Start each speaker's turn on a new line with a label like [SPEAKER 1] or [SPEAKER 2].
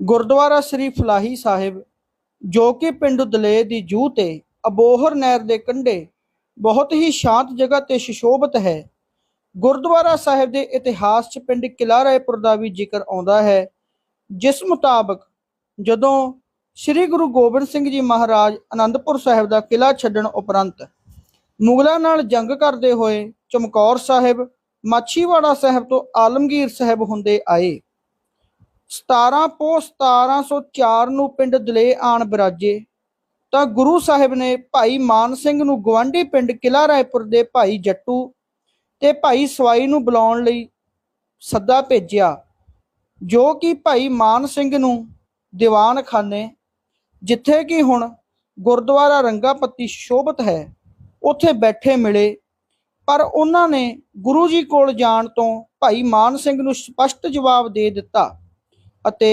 [SPEAKER 1] ਗੁਰਦੁਆਰਾ ਸ੍ਰੀ ਫਲਾਹੀ ਸਾਹਿਬ, ਜੋ ਕਿ ਪਿੰਡ ਦਲੇ ਦੀ ਜੂਹ ਤੇ ਅਬੋਹਰ ਨਹਿਰ ਦੇ ਕੰਢੇ ਬਹੁਤ ਹੀ ਸ਼ਾਂਤ ਜਗ੍ਹਾ ਤੇ ਸੁਸ਼ੋਭਿਤ ਹੈ। ਗੁਰਦੁਆਰਾ ਸਾਹਿਬ ਦੇ ਇਤਿਹਾਸ 'ਚ ਪਿੰਡ ਕਿਲਾ ਰਾਏਪੁਰ ਦਾ ਵੀ ਜ਼ਿਕਰ ਆਉਂਦਾ ਹੈ, ਜਿਸ ਮੁਤਾਬਕ ਜਦੋਂ ਸ੍ਰੀ ਗੁਰੂ ਗੋਬਿੰਦ ਸਿੰਘ ਜੀ ਮਹਾਰਾਜ ਅਨੰਦਪੁਰ ਸਾਹਿਬ ਦਾ ਕਿਲਾ ਛੱਡਣ ਉਪਰੰਤ ਮੁਗਲਾਂ ਨਾਲ ਜੰਗ ਕਰਦੇ ਹੋਏ ਚਮਕੌਰ ਸਾਹਿਬ, ਮਾਛੀਵਾੜਾ ਸਾਹਿਬ ਤੋਂ ਆਲਮਗੀਰ ਸਾਹਿਬ ਹੁੰਦੇ ਆਏ। 17 ਪੋ 1704 ਨੂੰ ਪਿੰਡ ਦਲੇ ਆਣ ਬਰਾਜੇ। ਤਾਂ ਗੁਰੂ ਸਾਹਿਬ ਨੇ ਭਾਈ ਮਾਨ ਸਿੰਘ ਨੂੰ ਗਵਾਂਢੀ ਪਿੰਡ ਕਿਲਾ ਰਾਏਪੁਰ ਦੇ ਭਾਈ ਜੱਟੂ ਤੇ ਭਾਈ ਸਵਾਈ ਨੂੰ ਬੁਲਾਉਣ ਲਈ ਸੱਦਾ ਭੇਜਿਆ, ਜੋ ਕਿ ਭਾਈ ਮਾਨ ਸਿੰਘ ਨੂੰ ਦੀਵਾਨਖਾਨੇ, ਜਿੱਥੇ ਕਿ ਹੁਣ ਗੁਰਦੁਆਰਾ ਰੰਗਾਪੱਤੀ ਸ਼ੋਭਤ ਹੈ, ਉੱਥੇ ਬੈਠੇ ਮਿਲੇ। ਪਰ ਉਹਨਾਂ ਨੇ ਗੁਰੂ ਜੀ ਕੋਲ ਜਾਣ ਤੋਂ ਭਾਈ ਮਾਨ ਸਿੰਘ ਨੂੰ ਸਪਸ਼ਟ ਜਵਾਬ ਦੇ ਦਿੱਤਾ। Ate.